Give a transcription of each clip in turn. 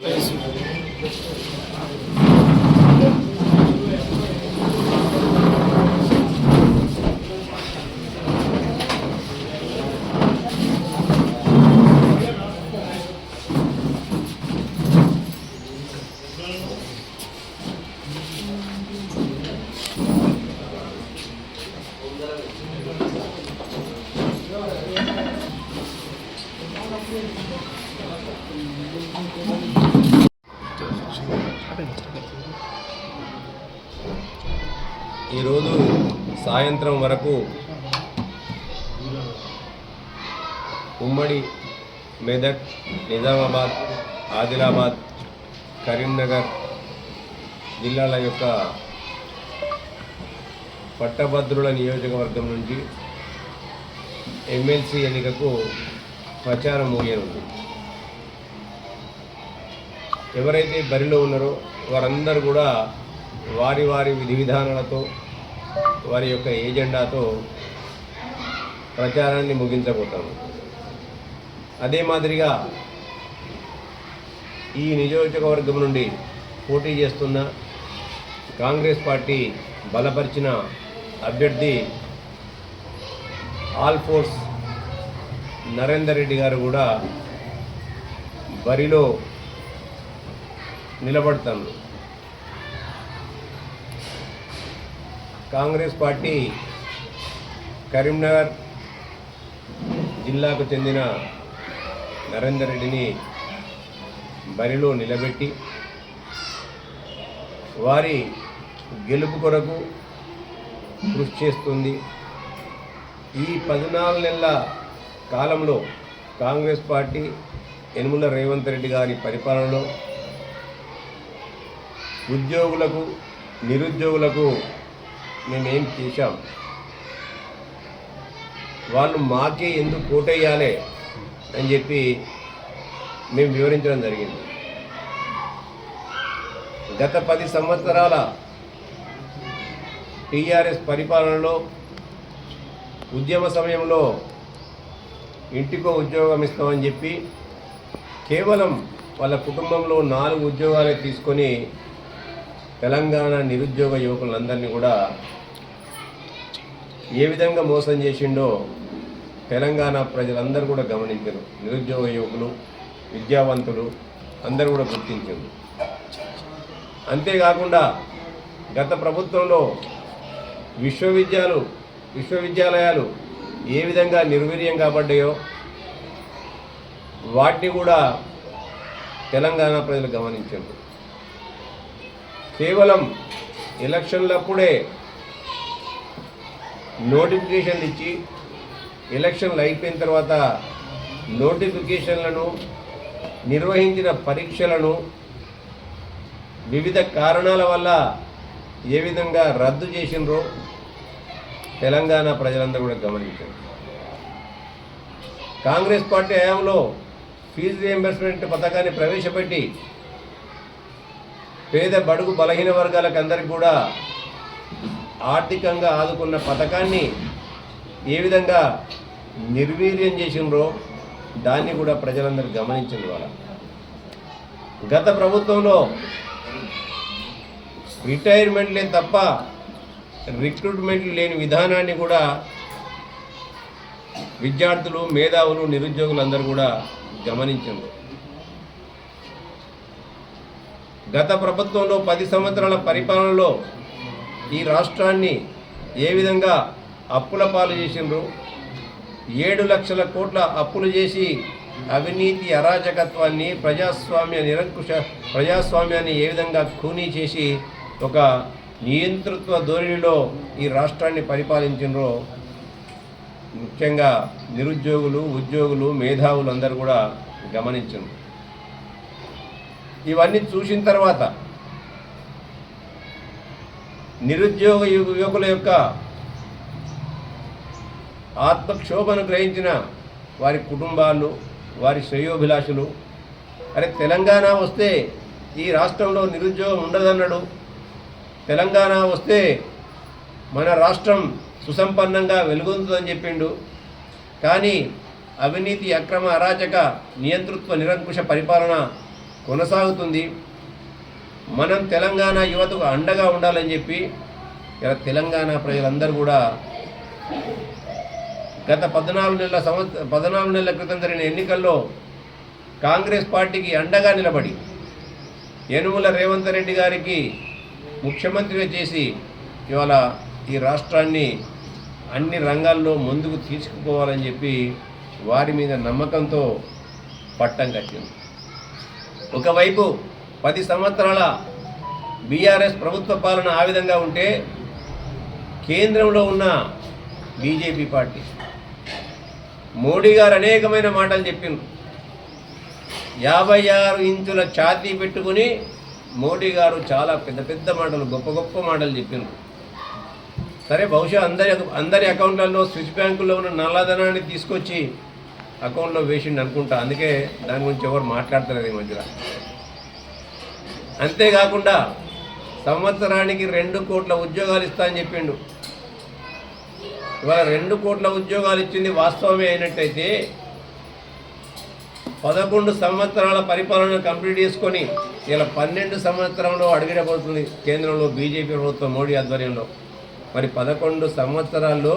Thank Nizamabad Adilabad Karimnagar జిల్లాల యొక్క పట్టభద్రుల నియోజకవర్గం నుంచి ఎమ్మెల్సీ ఎన్నికకు ప్రచారం ముగియనుంది. ఎవరైతే బరిలో ఉన్నారో వారందరూ కూడా వారి వారి విధి విధానాలతో వారి యొక్క ఏజెండాతో ప్రచారాన్ని ముగించబోతాము అదే మాదిరిగా ఈ నియోజకవర్గం నుండి పోటీ చేస్తున్న కాంగ్రెస్ పార్టీ బలపరిచిన అభ్యర్థి ఆల్ ఫోర్స్ నరేందర్ రెడ్డి గారు కూడా బరిలో నిలబడతాను కాంగ్రెస్ పార్టీ కరీంనగర్ జిల్లాకు చెందిన నరేందర్ రెడ్డిని బరిలో నిలబెట్టి వారి గెలుపు కొరకు కృషి చేస్తుంది. ఈ పద్నాలుగు నెలల కాలంలో కాంగ్రెస్ పార్టీ యనుమల రేవంత్ రెడ్డి గారి పరిపాలనలో ఉద్యోగులకు నిరుద్యోగులకు మేమేం చేశాం? వాళ్ళు మాకే ఎందుకు కోటేయాలి అని చెప్పి మేము వివరించడం జరిగింది. గత పది సంవత్సరాల టీఆర్ఎస్ పరిపాలనలో ఉద్యమ సమయంలో ఇంటికో ఉద్యోగం ఇస్తామని చెప్పి కేవలం వాళ్ళ కుటుంబంలో నాలుగు ఉద్యోగాలే తీసుకొని తెలంగాణ నిరుద్యోగ యువకులందరినీ కూడా ఏ విధంగా మోసం చేసిండో తెలంగాణ ప్రజలందరూ కూడా గమనించారు. నిరుద్యోగ యువకులు విద్యావంతులు అందరూ కూడా గుర్తించారు అంతేకాకుండా గత ప్రభుత్వంలో విశ్వవిద్యాలు విశ్వవిద్యాలయాలు ఏ విధంగా నిర్వీర్యం కాబడ్డాయో వాటిని కూడా తెలంగాణ ప్రజలు గమనించారు కేవలం ఎలక్షన్లప్పుడే నోటిఫికేషన్లు ఇచ్చి ఎలక్షన్లు అయిపోయిన తర్వాత నోటిఫికేషన్లను నిర్వహించిన పరీక్షలను వివిధ కారణాల వల్ల ఏ విధంగా రద్దు చేసినరో తెలంగాణ ప్రజలందరూ కూడా గమనించారు. కాంగ్రెస్ పార్టీ హయాంలో ఫీజు రియంబర్స్మెంట్ పథకాన్ని ప్రవేశపెట్టి పేద బడుగు బలహీన వర్గాలకు అందరికి కూడా ఆర్థికంగా ఆదుకున్న పథకాన్ని ఏ విధంగా నిర్వీర్యం చేసినరో దాన్ని కూడా ప్రజలందరూ గమనించింది ద్వారా గత ప్రభుత్వంలో రిటైర్మెంట్ లేని తప్ప రిక్రూట్మెంట్లు లేని విధానాన్ని కూడా విద్యార్థులు మేధావులు నిరుద్యోగులందరూ కూడా గమనించారు గత ప్రభుత్వంలో పది సంవత్సరాల పరిపాలనలో ఈ రాష్ట్రాన్ని ఏ విధంగా అప్పుల పాలు చేసిండ్రు? ఏడు లక్షల కోట్ల అప్పులు చేసి అవినీతి అరాచకత్వాన్ని ప్రజాస్వామ్య నిరంకుశ ప్రజాస్వామ్యాన్ని ఏ విధంగా ఖూనీ చేసి ఒక నియంతృత్వ ధోరణిలో ఈ రాష్ట్రాన్ని పరిపాలించినరో ముఖ్యంగా నిరుద్యోగులు ఉద్యోగులు మేధావులు అందరూ కూడా గమనించారు ఇవన్నీ చూసిన తర్వాత నిరుద్యోగ యువ యువకుల యొక్క ఆత్మక్షోభను గ్రహించిన వారి కుటుంబాలు వారి శ్రేయోభిలాషులు. అరే తెలంగాణ వస్తే ఈ రాష్ట్రంలో నిరుద్యోగం ఉండదన్నాడు. తెలంగాణ వస్తే మన రాష్ట్రం సుసంపన్నంగా వెలుగొందుతుందని చెప్పిండు. కానీ అవినీతి అక్రమ అరాచక నియంతృత్వ నిరంకుశ పరిపాలన కొనసాగుతుంది. మనం తెలంగాణ యువతకు అండగా ఉండాలని చెప్పి ఇలా తెలంగాణ ప్రజలందరూ కూడా గత పద్నాలుగు నెలల సంవత్సర పద్నాలుగు నెలల క్రితం జరిగిన ఎన్నికల్లో కాంగ్రెస్ పార్టీకి అండగా నిలబడి యనుమల రేవంత్ రెడ్డి గారికి ముఖ్యమంత్రిగా చేసి ఇవాళ ఈ రాష్ట్రాన్ని అన్ని రంగాల్లో ముందుకు తీసుకుపోవాలని చెప్పి వారి మీద నమ్మకంతో పట్టం కట్టింది. ఒకవైపు పది సంవత్సరాల బీఆర్ఎస్ ప్రభుత్వ పాలన ఆ విధంగా ఉంటే కేంద్రంలో ఉన్న బీజేపీ పార్టీ మోడీ గారు అనేకమైన మాటలు చెప్పిండ్రు. యాభై ఆరు ఇంచుల ఛాతీ పెట్టుకుని మోడీ గారు చాలా పెద్ద పెద్ద మాటలు గొప్ప గొప్ప మాటలు చెప్పిండ్రు. సరే బహుశా అందరి అందరి అకౌంట్లలో స్విచ్ బ్యాంకుల్లో ఉన్న నల్లధనాన్ని తీసుకొచ్చి అకౌంట్లో వేసిండు అనుకుంటా. అందుకే దాని గురించి ఎవరు మాట్లాడతలేదు ఈ మధ్యలో. అంతేకాకుండా సంవత్సరానికి రెండు కోట్ల ఉద్యోగాలు ఇస్తా అని చెప్పిండు. ఇవాళ రెండు కోట్ల ఉద్యోగాలు ఇచ్చింది వాస్తవమే అయినట్టయితే పదకొండు సంవత్సరాల పరిపాలన కంప్లీట్ చేసుకొని ఇలా పన్నెండు సంవత్సరంలో అడుగుడబోతుంది కేంద్రంలో బీజేపీ ప్రభుత్వం మోడీ ఆధ్వర్యంలో. మరి పదకొండు సంవత్సరాల్లో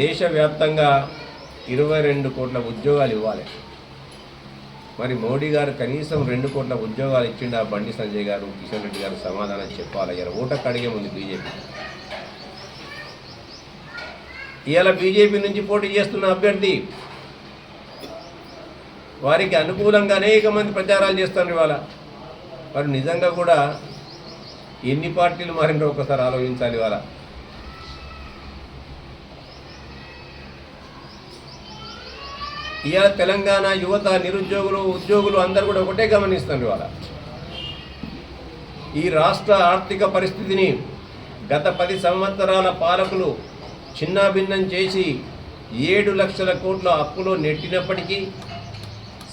దేశవ్యాప్తంగా ఇరవై రెండు కోట్ల ఉద్యోగాలు ఇవ్వాలి. మరి మోడీ గారు కనీసం రెండు కోట్ల ఉద్యోగాలు ఇచ్చిండు ఆ బండి సంజయ్ గారు కిషన్ రెడ్డి గారు సమాధానం చెప్పాలి. ఇలా ఓటకు అడిగే ఉంది బీజేపీ. ఇవాళ బీజేపీ నుంచి పోటీ చేస్తున్న అభ్యర్థి వారికి అనుకూలంగా అనేక మంది ప్రచారాలు చేస్తున్నారు ఇవాళ. వారు నిజంగా కూడా ఎన్ని పార్టీలు మారిందో ఒకసారి ఆలోచించాలి ఇవాళ. ఇవాళ తెలంగాణ యువత నిరుద్యోగులు ఉద్యోగులు అందరూ కూడా ఒకటే గమనిస్తున్నారు ఇవాళ. ఈ రాష్ట్ర ఆర్థిక పరిస్థితిని గత పది సంవత్సరాల పాలకులు చిన్నాభిన్నం చేసి ఏడు లక్షల కోట్ల అప్పులో నెట్టినప్పటికీ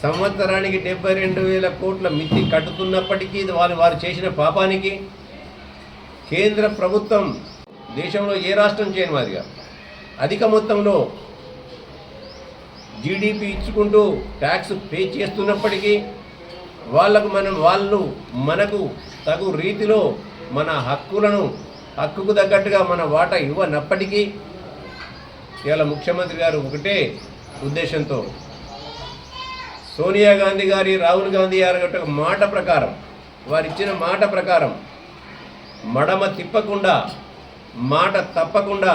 సంవత్సరానికి డెబ్బై రెండు వేల కోట్ల మిత్తి కట్టుతున్నప్పటికీ వారు వారు చేసిన పాపానికి కేంద్ర ప్రభుత్వం దేశంలో ఏ రాష్ట్రం చేయని మాదిరిగా అధిక మొత్తంలో జీడిపి ఇచ్చుకుంటూ ట్యాక్స్ పే చేస్తున్నప్పటికీ వాళ్ళకు మనం వాళ్ళు మనకు తగు రీతిలో మన హక్కులను హక్కుకు తగ్గట్టుగా మన వాటా ఇవ్వనప్పటికీ ఇవాళ ముఖ్యమంత్రి గారు ఒకటే ఉద్దేశంతో సోనియా గాంధీ గారి రాహుల్ గాంధీ గారి యొక్క మాట ప్రకారం వారిచ్చిన మాట ప్రకారం మడమ తిప్పకుండా మాట తప్పకుండా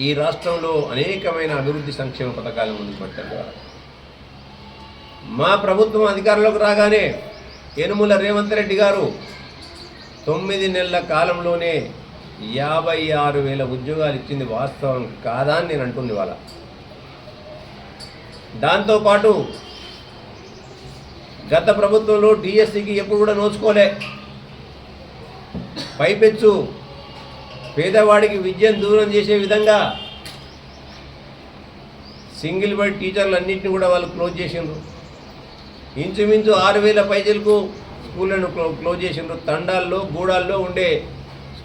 ఈ రాష్ట్రంలో అనేకమైన అభివృద్ధి సంక్షేమ పథకాలు ముందుకు పెట్టారు మా ప్రభుత్వం అధికారంలోకి రాగానే యనుమల రేవంత్ రెడ్డి గారు తొమ్మిది నెలల కాలంలోనే యాభై ఆరు వేల ఉద్యోగాలు ఇచ్చింది వాస్తవం కాదా అని నేను అంటుంది వాళ్ళ దాంతోపాటు గత ప్రభుత్వంలో డిఎస్సికి ఎప్పుడు కూడా నోచుకోలే. పైపెచ్చు పేదవాడికి విద్యను దూరం చేసే విధంగా సింగిల్ బెడ్ టీచర్లు అన్నింటినీ కూడా వాళ్ళు క్లోజ్ చేసిండ్రు. ఇంచుమించు ఆరు వేల పైజలకు స్కూళ్ళను క్లో క్లోజ్ చేసిండ్రు. తండాల్లో గూడాల్లో ఉండే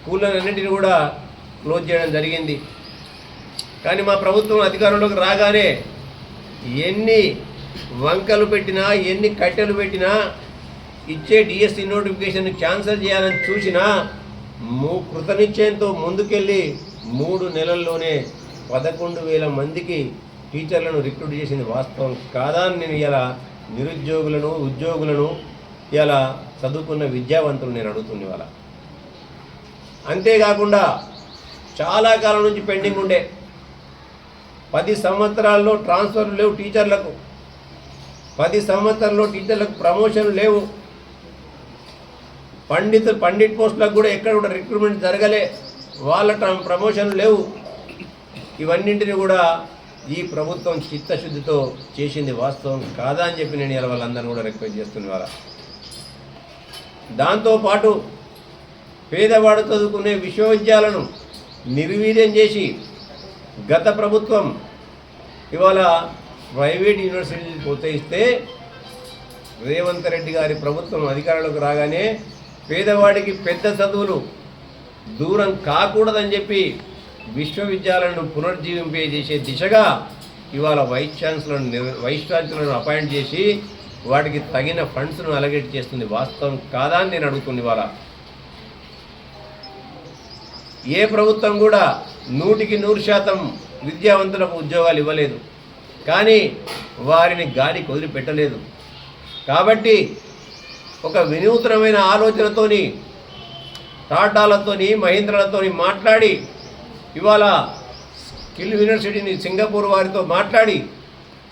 స్కూళ్ళన్నింటినీ కూడా క్లోజ్ చేయడం జరిగింది. కానీ మా ప్రభుత్వం అధికారంలోకి రాగానే ఎన్ని వంకలు పెట్టినా ఎన్ని కట్టెలు పెట్టినా ఇచ్చే డిఎస్సి నోటిఫికేషన్ క్యాన్సిల్ చేయాలని చూసినా మూ కృతనిశ్చయంతో ముందుకెళ్ళి మూడు నెలల్లోనే పదకొండు వేల మందికి టీచర్లను రిక్రూట్ చేసింది వాస్తవం కాదా అని నేను ఇలా నిరుద్యోగులను ఉద్యోగులను ఇలా చదువుకున్న విద్యావంతులు నేను అడుగుతుంది ఇవాళ. అంతేకాకుండా చాలా కాలం నుంచి పెండింగ్ ఉండే పది సంవత్సరాల్లో ట్రాన్స్ఫర్లు లేవు టీచర్లకు. పది సంవత్సరాల్లో టీచర్లకు ప్రమోషన్ లేవు. పండిత్ పండిట్ పోస్టులకు కూడా ఎక్కడ కూడా రిక్రూట్మెంట్ జరగలే. వాళ్ళ ట్ర- ప్రమోషన్లు లేవు. ఇవన్నింటిని కూడా ఈ ప్రభుత్వం చిత్తశుద్ధితో చేసింది వాస్తవం కాదా అని చెప్పి నేను ఇలా వాళ్ళందరినీ కూడా రిక్వెస్ట్ చేస్తున్న వాళ్ళ దాంతోపాటు పేదవాడు చదువుకునే విశ్వవిద్యాలను నిర్వీర్యం చేసి గత ప్రభుత్వం ఇవాళ ప్రైవేట్ యూనివర్సిటీలు ప్రోత్సహిస్తే రేవంత్ రెడ్డి గారి ప్రభుత్వం అధికారంలోకి రాగానే పేదవాడికి పెద్ద చదువులు దూరం కాకూడదని చెప్పి విశ్వవిద్యాలయాలను పునర్జీవింపజేసే దిశగా ఇవాళ వైస్ ఛాన్సలర్ వైస్ ఛాన్సలర్ను అపాయింట్ చేసి వాటికి తగిన ఫండ్స్ను అలగేట్ చేస్తుంది. వాస్తవం కాదా అని నేను అడుగుతుంది ఇవాళ. ఏ ప్రభుత్వం కూడా నూటికి నూరు శాతం విద్యావంతులకు ఉద్యోగాలు ఇవ్వలేదు. కానీ వారిని గాలి వదిలిపెట్టలేదు కాబట్టి ఒక వినూత్నమైన ఆలోచనతోని టాటాలతోని మహీంద్రాలతోని మాట్లాడి ఇవాళ స్కిల్ యూనివర్సిటీని సింగపూర్ వారితో మాట్లాడి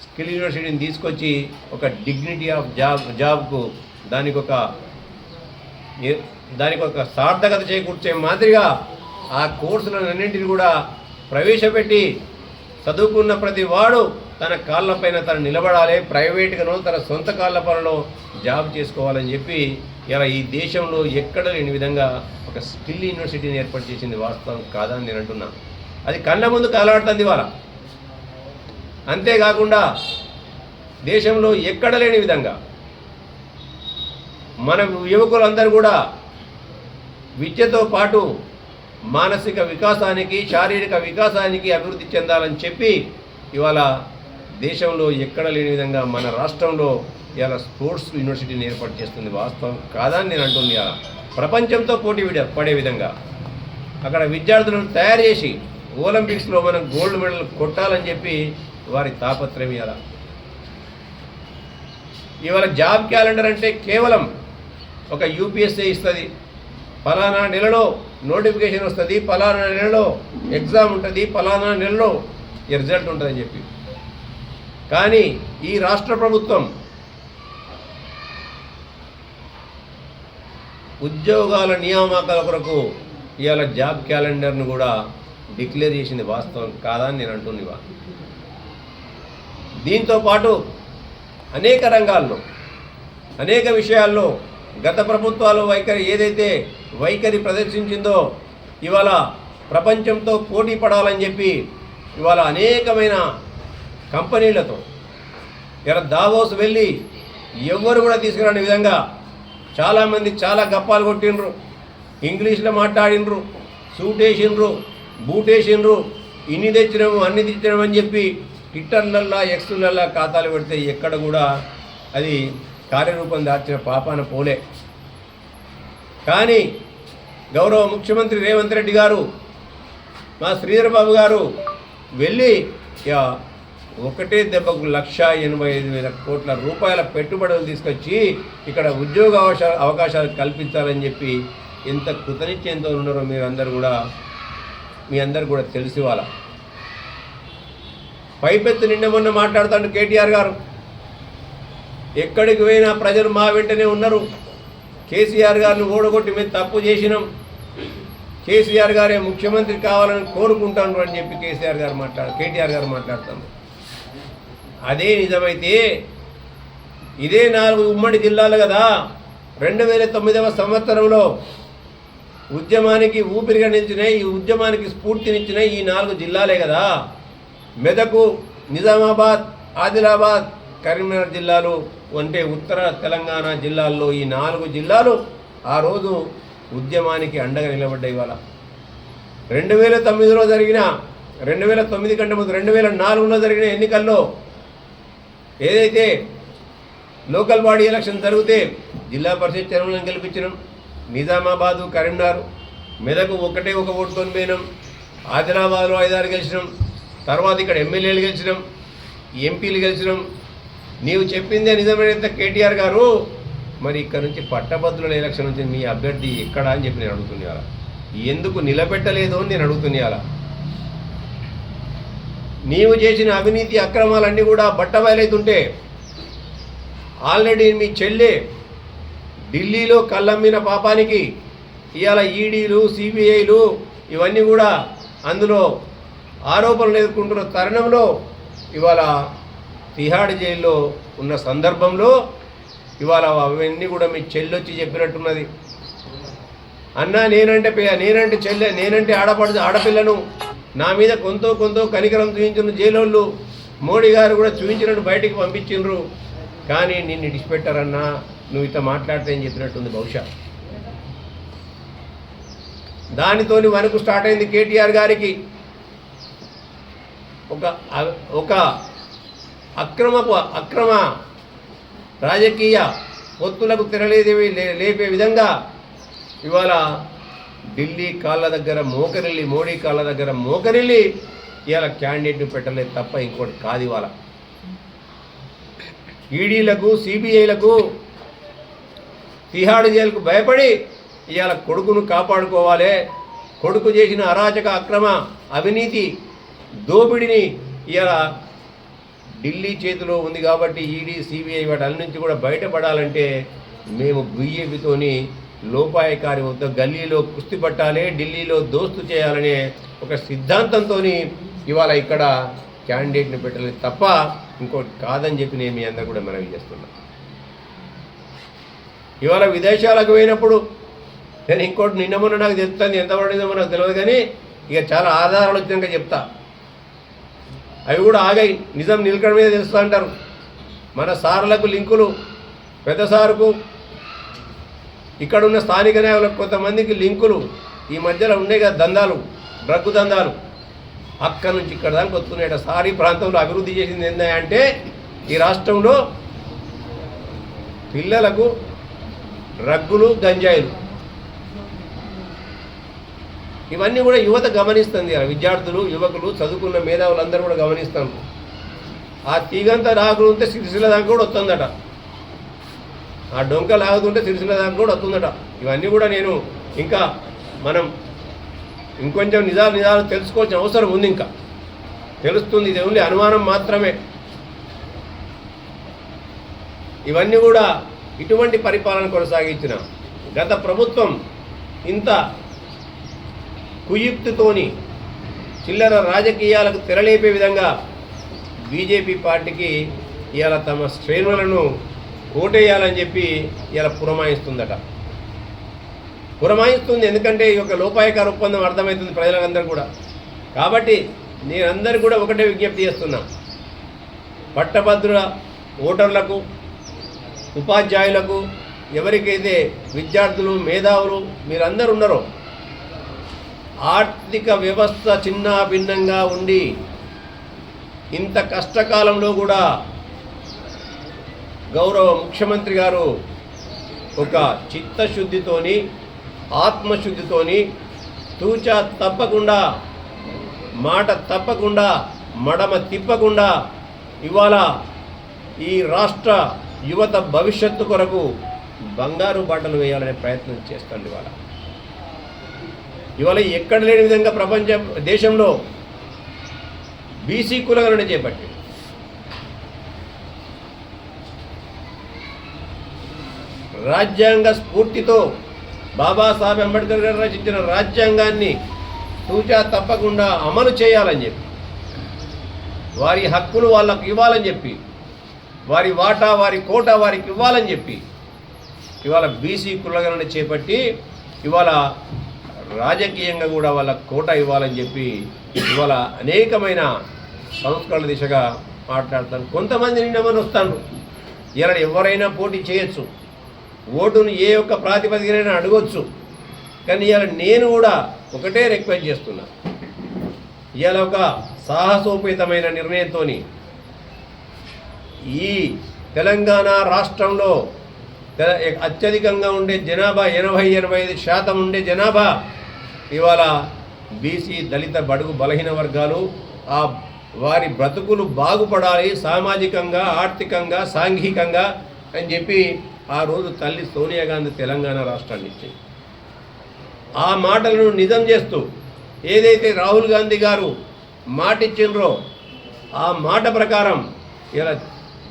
స్కిల్ యూనివర్సిటీని తీసుకొచ్చి ఒక డిగ్నిటీ ఆఫ్ జాబ్ జాబ్కు దానికి ఒక దానికి ఒక సార్థకత చేకూర్చే మాదిరిగా ఆ కోర్సులన్నింటిని కూడా ప్రవేశపెట్టి చదువుకున్న ప్రతి వాడు తన కాళ్ళపైన తను నిలబడాలి ప్రైవేట్గాను తన సొంత కాళ్ళ పనులు జాబ్ చేసుకోవాలని చెప్పి ఇలా ఈ దేశంలో ఎక్కడ లేని విధంగా ఒక స్కిల్ యూనివర్సిటీని ఏర్పాటు చేసింది వాస్తవం కాదని నేను అంటున్నాను అది కళ్ళ ముందు కలవాడుతుంది ఇవాళ. అంతేకాకుండా దేశంలో ఎక్కడ లేని విధంగా మన యువకులందరూ కూడా విద్యతో పాటు మానసిక వికాసానికి శారీరక వికాసానికి అభివృద్ధి చెందాలని చెప్పి ఇవాళ దేశంలో ఎక్కడ లేని విధంగా మన రాష్ట్రంలో ఇవాళ స్పోర్ట్స్ యూనివర్సిటీని ఏర్పాటు చేస్తుంది. వాస్తవం కాదని నేను అంటుంది. ఇవాళ ప్రపంచంతో పోటీ పడే విధంగా అక్కడ విద్యార్థులను తయారు చేసి ఒలింపిక్స్లో మనం గోల్డ్ మెడల్ కొట్టాలని చెప్పి వారి తాపత్రయం ఇవాళ. ఇవాళ జాబ్ క్యాలెండర్ అంటే కేవలం ఒక యూపీఎస్ఏ ఇస్తుంది. ఫలానా నెలలో నోటిఫికేషన్ వస్తుంది ఫలానా నెలలో ఎగ్జామ్ ఉంటుంది ఫలానా నెలలో రిజల్ట్ ఉంటుందని చెప్పి. కానీ ఈ రాష్ట్ర ప్రభుత్వం ఉద్యోగాల నియామకాల కొరకు ఇవాళ జాబ్ క్యాలెండర్ను కూడా డిక్లేర్ చేసింది వాస్తవం కాదని నేను అంటున్నా దీంతో పాటు అనేక రంగాల్లో అనేక విషయాల్లో గత ప్రభుత్వాలు వైఖరి ఏదైతే వైఖరి ప్రదర్శించిందో ఇవాళ ప్రపంచంతో పోటీ పడాలని చెప్పి ఇవాళ అనేకమైన కంపెనీలతో ఇలా దావోస్ వెళ్ళి ఎవ్వరు కూడా తీసుకురాని విధంగా చాలామంది చాలా గప్పాలు కొట్టిండ్రు. ఇంగ్లీష్లో మాట్లాడినరు సూట్ వేసిండ్రు బూట్ వేసిండ్రు ఇన్ని తెచ్చినాము అన్ని తెచ్చినామని చెప్పి ట్విట్టర్లల్లా ఎక్స్లల్లా ఖాతాలు పెడితే ఎక్కడ కూడా అది కార్యరూపం దాల్చిన పాపాన పోలే. కానీ గౌరవ ముఖ్యమంత్రి రేవంత్ రెడ్డి గారు మా శ్రీధరబాబు గారు వెళ్ళి యా, ఒకటే దెబ్బకు లక్ష ఎనభై ఐదు వేల కోట్ల రూపాయల పెట్టుబడులు తీసుకొచ్చి ఇక్కడ ఉద్యోగ అవకాశాలు అవకాశాలు కల్పించాలని చెప్పి ఎంత కృతనిశ్చయంతో ఉన్నారో మీరు అందరు కూడా మీ అందరు కూడా తెలిసి వాళ్ళ. పైపెత్తు నిన్న మొన్న మాట్లాడుతాడు కేటీఆర్ గారు. ఎక్కడికి పోయినా ప్రజలు మా వెంటనే ఉన్నారు. కేసీఆర్ గారిని ఓడగొట్టి మేము తప్పు చేసినాం. కేసీఆర్ గారే ముఖ్యమంత్రి కావాలని కోరుకుంటాను అని చెప్పి కేసీఆర్ గారు మాట్లాడు కేటీఆర్ గారు మాట్లాడుతాను అదే నిజమైతే ఇదే నాలుగు ఉమ్మడి జిల్లాలు కదా. రెండు వేల తొమ్మిదవ సంవత్సరంలో ఉద్యమానికి ఊపిరిగా నిలిచిన ఈ ఉద్యమానికి స్ఫూర్తినిచ్చిన ఈ నాలుగు జిల్లాలే కదా. మెదకు నిజామాబాద్ ఆదిలాబాద్ కరీంనగర్ జిల్లాలు అంటే ఉత్తర తెలంగాణ జిల్లాల్లో ఈ నాలుగు జిల్లాలు ఆ రోజు ఉద్యమానికి అండగా నిలబడ్డాయి ఇవాళ. రెండు వేల తొమ్మిదిలో జరిగిన రెండు వేల తొమ్మిది కంటే ముందు రెండు వేల నాలుగులో జరిగిన ఎన్నికల్లో ఏదైతే లోకల్ బాడీ ఎలక్షన్ జరిగితే జిల్లా పరిషత్ చర్మలను గెలిపించినాం నిజామాబాదు కరీంనగర్ మెదకు ఒకటే ఒక ఓటుతో పోయినాం ఆదిలాబాద్లో ఐదారు గెలిచినాం తర్వాత ఇక్కడ ఎమ్మెల్యేలు గెలిచినాం ఎంపీలు గెలిచినాం నీవు చెప్పిందే నిజమైనంత కేటీఆర్ గారు. మరి ఇక్కడ నుంచి పట్టభద్రుల ఎలక్షన్ నుంచి మీ అభ్యర్థి ఎక్కడా అని చెప్పి నేను అడుగుతున్నా. ఎందుకు నిలబెట్టలేదు అని నేను అడుగుతున్నా. నీవు చేసిన అవినీతి అక్రమాలన్నీ కూడా బట్టబయలైతుంటే ఆల్రెడీ మీ చెల్లె ఢిల్లీలో కళ్ళమ్మిన పాపానికి ఇవాళ ఈడీలు సిబిఐలు ఇవన్నీ కూడా అందులో ఆరోపణలు ఎదుర్కొంటున్న తరుణంలో ఇవాళ తిహాడ్ జైల్లో ఉన్న సందర్భంలో ఇవాళ అవన్నీ కూడా మీ చెల్లొచ్చి చెప్పినట్టున్నది. అన్న నేనంటే పే- నేనంటే చెల్లె నేనంటే ఆడపడ ఆడపిల్లను. నా మీద కొంత కొంత కనికరం చూపించిన జైలోళ్ళు మోడీ గారు కూడా చూపించినట్టు బయటికి పంపించిండ్రు. కానీ నిన్ను ఇడిచిపెట్టారన్నా నువ్వు ఇట్లా మాట్లాడితే అని చెప్పినట్టుంది బహుశా. దానితోని వరకు స్టార్ట్ అయింది కేటీఆర్ గారికి. ఒక ఒక అక్రమపు అక్రమ రాజకీయ పొత్తులకు తెరలేదేవి లే- లేపే విధంగా ఇవాళ ఢిల్లీ కాళ్ళ దగ్గర మోకరిల్లి మోడీ కాళ్ళ దగ్గర మోకరిల్లి ఇవాళ క్యాండిడేట్ని పెట్టలేదు తప్ప ఇంకోటి కాదు ఇవాళ. ఈడీలకు సిబిఐలకు తిహాడు జైలుకు భయపడి ఇవాళ కొడుకును కాపాడుకోవాలి. కొడుకు చేసిన అరాచక అక్రమ అవినీతి దోపిడిని ఇవాళ ఢిల్లీ చేతిలో ఉంది కాబట్టి ఈడీ సిబిఐ వాటి నుంచి కూడా బయటపడాలంటే మేము బీజేపీతోని లోపాయకారి వద్ద గల్లీలో కుస్తీ పట్టాలి ఢిల్లీలో దోస్తు చేయాలనే ఒక సిద్ధాంతంతో ఇవాళ ఇక్కడ క్యాండిడేట్ని పెట్టలేదు తప్ప ఇంకోటి కాదని చెప్పి నేను మీ అందరూ కూడా మనవి చేస్తున్నా. ఇవాళ విదేశాలకు పోయినప్పుడు నేను ఇంకోటి నిన్న మొన్న నాకు తెలుస్తుంది ఎంత పడిందో మనకు తెలియదు కానీ ఇక చాలా ఆధారాలు వచ్చినాక చెప్తా. అవి కూడా ఆగాయి. నిజం నిలకడ మీద తెలుస్తూ అంటారు. మన సార్లకు లింకులు పెద్ద సారుకు ఇక్కడ ఉన్న స్థానిక నాయకులకు కొంతమందికి లింకులు ఈ మధ్యలో ఉండే కదా దందాలు డ్రగ్గు దందాలు. అక్కడి నుంచి ఇక్కడ దానికి వస్తున్నాయట సారీ ప్రాంతంలో అభివృద్ధి చేసింది ఏంటంటే ఈ రాష్ట్రంలో పిల్లలకు రగ్గులు గంజాయిలు ఇవన్నీ కూడా యువత గమనిస్తుంది విద్యార్థులు యువకులు చదువుకున్న మేధావులందరూ కూడా గమనిస్తారు. ఆ తీగంతా రాకుంటే సిరిసిల దాకా కూడా వస్తుందట. ఆ డొంక లాగుతుంటే సిరిసిల దాకా కూడా వస్తుందట. ఇవన్నీ కూడా నేను ఇంకా మనం ఇంకొంచెం నిజాలు నిజాలు తెలుసుకోవాల్సిన అవసరం ఉంది ఇంకా. తెలుస్తుంది ఇది ఓన్లీ అనుమానం మాత్రమే. ఇవన్నీ కూడా ఇటువంటి పరిపాలన కొనసాగించిన గత ప్రభుత్వం ఇంత కుయుక్తితోని చిల్లర రాజకీయాలకు తెరలేపే విధంగా బీజేపీ పార్టీకి ఇవాళ తమ శ్రేణులను ఓటేయాలని చెప్పి ఇలా పురమాయిస్తుందట. పురమాయిస్తుంది ఎందుకంటే ఈ యొక్క లోపాయకార ఒప్పందం అర్థమవుతుంది ప్రజలందరూ కూడా. కాబట్టి నేనందరూ కూడా ఒకటే విజ్ఞప్తి చేస్తున్నా. పట్టభద్రుల ఓటర్లకు ఉపాధ్యాయులకు ఎవరికైతే విద్యార్థులు మేధావులు మీరందరూ ఉన్నారో ఆర్థిక వ్యవస్థ చిన్న భిన్నంగా ఉండి ఇంత కష్టకాలంలో కూడా గౌరవ ముఖ్యమంత్రి గారు ఒక చిత్తశుద్ధితోని ఆత్మశుద్ధితోని తూచా తప్పకుండా మాట తప్పకుండా మడమ తిప్పకుండా ఇవాళ ఈ రాష్ట్ర యువత భవిష్యత్తు కొరకు బంగారు బాటలు వేయాలనే ప్రయత్నం చేస్తుంది ఇవాళ. ఇవాళ ఎక్కడ లేని విధంగా ప్రపంచ దేశంలో బీసీ కులగణన చేపట్టి రాజ్యాంగ స్ఫూర్తితో బాబాసాహెబ్ అంబేద్కర్ గారు రచించిన రాజ్యాంగాన్ని తూచా తప్పకుండా అమలు చేయాలని చెప్పి వారి హక్కులు వాళ్ళకు ఇవ్వాలని చెప్పి వారి వాటా వారి కోట వారికి ఇవ్వాలని చెప్పి ఇవాళ బీసీ కులగణన చేపట్టి ఇవాళ రాజకీయంగా కూడా వాళ్ళ కోట ఇవ్వాలని చెప్పి ఇవాళ అనేకమైన సంస్కరణ దిశగా మాట్లాడతాను కొంతమంది నిండమని వస్తాను. ఇలా ఎవరైనా పోటీ చేయొచ్చు. ఓటును ఏ ఒక్క ప్రాతిపదికనైనా అడగొచ్చు. కానీ ఇలా నేను కూడా ఒకటే రిక్వెస్ట్ చేస్తున్నా. ఇవాళ ఒక సాహసోపేతమైన నిర్ణయంతో ఈ తెలంగాణ రాష్ట్రంలో అత్యధికంగా ఉండే జనాభా ఎనభై ఎనభై ఐదు శాతం ఉండే జనాభా ఇవాళ బీసీ దళిత బడుగు బలహీన వర్గాలు ఆ వారి బ్రతుకులు బాగుపడాలి సామాజికంగా ఆర్థికంగా సాంఘికంగా అని చెప్పి ఆ రోజు తల్లి సోనియా గాంధీ తెలంగాణ రాష్ట్రాన్ని ఇచ్చింది. ఆ మాటలను నిజం చేస్తూ ఏదైతే రాహుల్ గాంధీ గారు మాట ఇచ్చిండ్రో ఆ మాట ప్రకారం ఇలా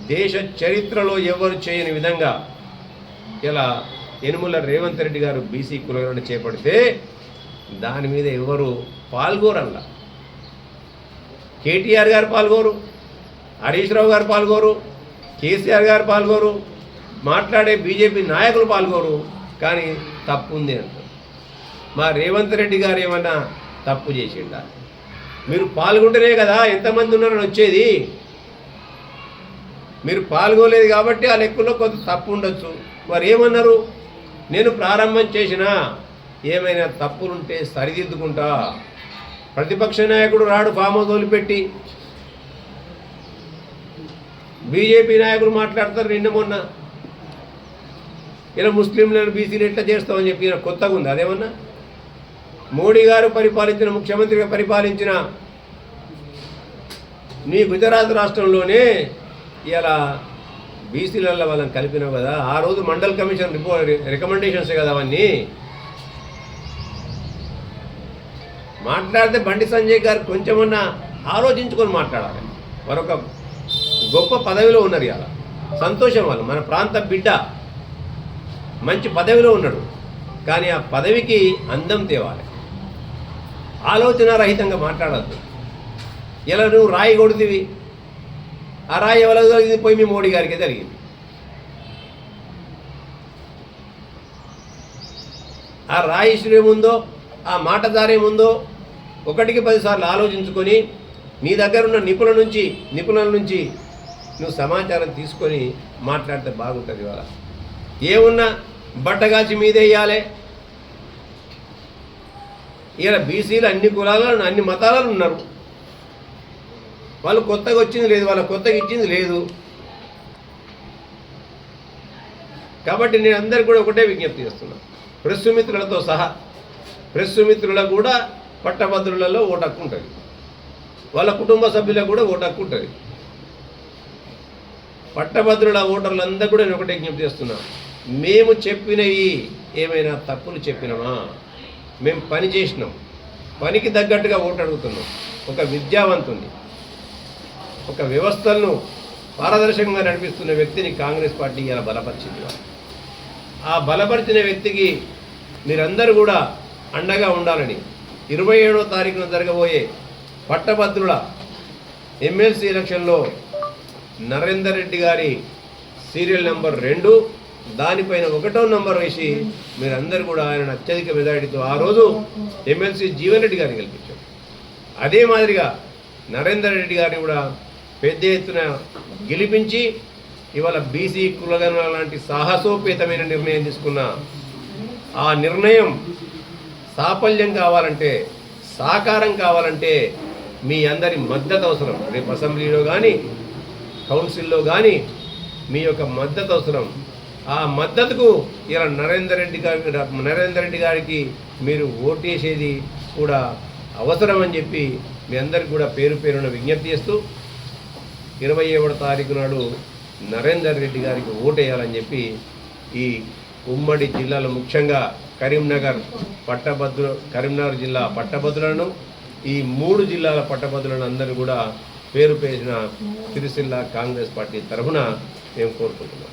దేశ చరిత్రలో ఎవరు చేయని విధంగా ఇలా యనుమల రేవంత్ రెడ్డి గారు బీసీ కులగరణ చేపడితే దాని మీద ఎవరు పాల్గోరల్లా కేటీఆర్ గారు పాల్గోరు హరీష్ రావు గారు పాల్గోరు కేసీఆర్ గారు పాల్గోరు మాట్లాడే బీజేపీ నాయకులు పాల్గోరు కానీ తప్పు ఉంది అంటారు. మా రేవంత్ రెడ్డి గారు ఏమన్నా తప్పు చేసిండా? మీరు పాల్గొంటేనే కదా ఎంతమంది ఉన్నారని వచ్చేది? మీరు పాల్గొలేదు కాబట్టి ఆ లెక్కలో కొంత తప్పు ఉండొచ్చు. మరి ఏమన్నారు? నేను ప్రారంభం చేసిన ఏమైనా తప్పులుంటే సరిదిద్దుకుంటా. ప్రతిపక్ష నాయకుడు రాడు ఫామ్ పెట్టి వదిలిపెట్టి. బీజేపీ నాయకులు మాట్లాడతారు నిన్న మొన్న. ఇలా ముస్లింలను బీసీలు ఎట్లా చేస్తామని చెప్పి కొత్తగా ఉంది. అదేమన్నా? మోడీ గారు పరిపాలించిన ముఖ్యమంత్రిగా పరిపాలించిన నీ గుజరాత్ రాష్ట్రంలోనే ఇలా బీసీలలో వాళ్ళని కలిపినావు కదా. ఆ రోజు మండల్ కమిషన్ రిపో రికమెండేషన్స్ కదా అవన్నీ. మాట్లాడితే బండి సంజయ్ గారు కొంచెమన్నా ఆలోచించుకొని మాట్లాడాలి. మరొక గొప్ప పదవిలో ఉన్నారు ఇలా సంతోషం వాళ్ళు. మన ప్రాంత బిడ్డ మంచి పదవిలో ఉన్నాడు. కానీ ఆ పదవికి అందం తేవాలి. ఆలోచన రహితంగా మాట్లాడద్దు. ఇలా నువ్వు రాయి కొడుతీవి. ఆ రాయి ఎవరికి జరిగింది పోయి మీ మోడీ గారికి జరిగింది. ఆ రాయి ఏముందో? ఆ మాటదారేముందో ఏముందో ఒకటికి పదిసార్లు ఆలోచించుకొని నీ దగ్గర ఉన్న నిపుణుల నుంచి నిపుణుల నుంచి నువ్వు సమాచారం తీసుకొని మాట్లాడితే బాగుంటుంది ఇవాళ. ఏమున్నా బట్టగాచి మీదే వేయాలి ఇలా బీసీలు అన్ని కులాలను అన్ని మతాలను ఉన్నారు. వాళ్ళు కొత్తగా వచ్చింది లేదు వాళ్ళ కొత్తగా ఇచ్చింది లేదు. కాబట్టి నేను అందరికీ కూడా ఒకటే విజ్ఞప్తి చేస్తున్నా. ప్రెస్ మిత్రులతో సహా ప్రెస్ మిత్రులకు కూడా పట్టభద్రులలో ఓటు హక్కు ఉంటుంది వాళ్ళ కుటుంబ సభ్యులకు కూడా ఓటు హక్కు ఉంటుంది పట్టభద్రుల ఓటర్లందరూ కూడా నేను ఒకటే జ్ఞప్తి చేస్తున్నా. మేము చెప్పినవి ఏమైనా తప్పులు చెప్పినామా? మేము పని చేసినాం. పనికి తగ్గట్టుగా ఓటు అడుగుతున్నాం. ఒక విద్యావంతుని ఒక వ్యవస్థలను పారదర్శకంగా నడిపిస్తున్న వ్యక్తిని కాంగ్రెస్ పార్టీ ఇలా బలపరిచింది. ఆ బలపరిచిన వ్యక్తికి మీరందరూ కూడా అండగా ఉండాలని ఇరవై ఏడో తారీఖున జరగబోయే పట్టభద్రుల ఎమ్మెల్సీ ఎలక్షన్లో నరేందర్ రెడ్డి గారి సీరియల్ నెంబర్ రెండు దానిపైన ఒకటో నంబర్ వేసి మీరందరూ కూడా ఆయన అత్యధిక మెజారిటీతో ఆ రోజు ఎమ్మెల్సీ జీవన్ రెడ్డి గారిని గెలిపించారు. అదే మాదిరిగా నరేందర్ రెడ్డి గారిని కూడా పెద్ద ఎత్తున గెలిపించి ఇవాళ బీసీ కులగణ లాంటి సాహసోపేతమైన నిర్ణయం తీసుకున్న ఆ నిర్ణయం సాఫల్యం కావాలంటే సాకారం కావాలంటే మీ అందరి మద్దతు అవసరం. రేపు అసెంబ్లీలో కానీ కౌన్సిల్లో కానీ మీ యొక్క మద్దతు అవసరం. ఆ మద్దతుకు ఇలా నరేందర్ రెడ్డి గారి నరేందర్ రెడ్డి గారికి మీరు ఓటేసేది కూడా అవసరం అని చెప్పి మీ అందరికి కూడా పేరు పేరున విజ్ఞప్తి చేస్తూ ఇరవై ఏడవ తారీఖు నాడు నరేందర్ రెడ్డి గారికి ఓటేయాలని చెప్పి ఈ ఉమ్మడి జిల్లాలో ముఖ్యంగా కరీంనగర్ పట్టభద్రు కరీంనగర్ జిల్లా పట్టభద్రులను ఈ మూడు జిల్లాల పట్టభద్రులను అందరూ కూడా పేరు పేసిన సిరిసిల్ల కాంగ్రెస్ పార్టీ తరఫున మేము కోరుకుంటున్నాం.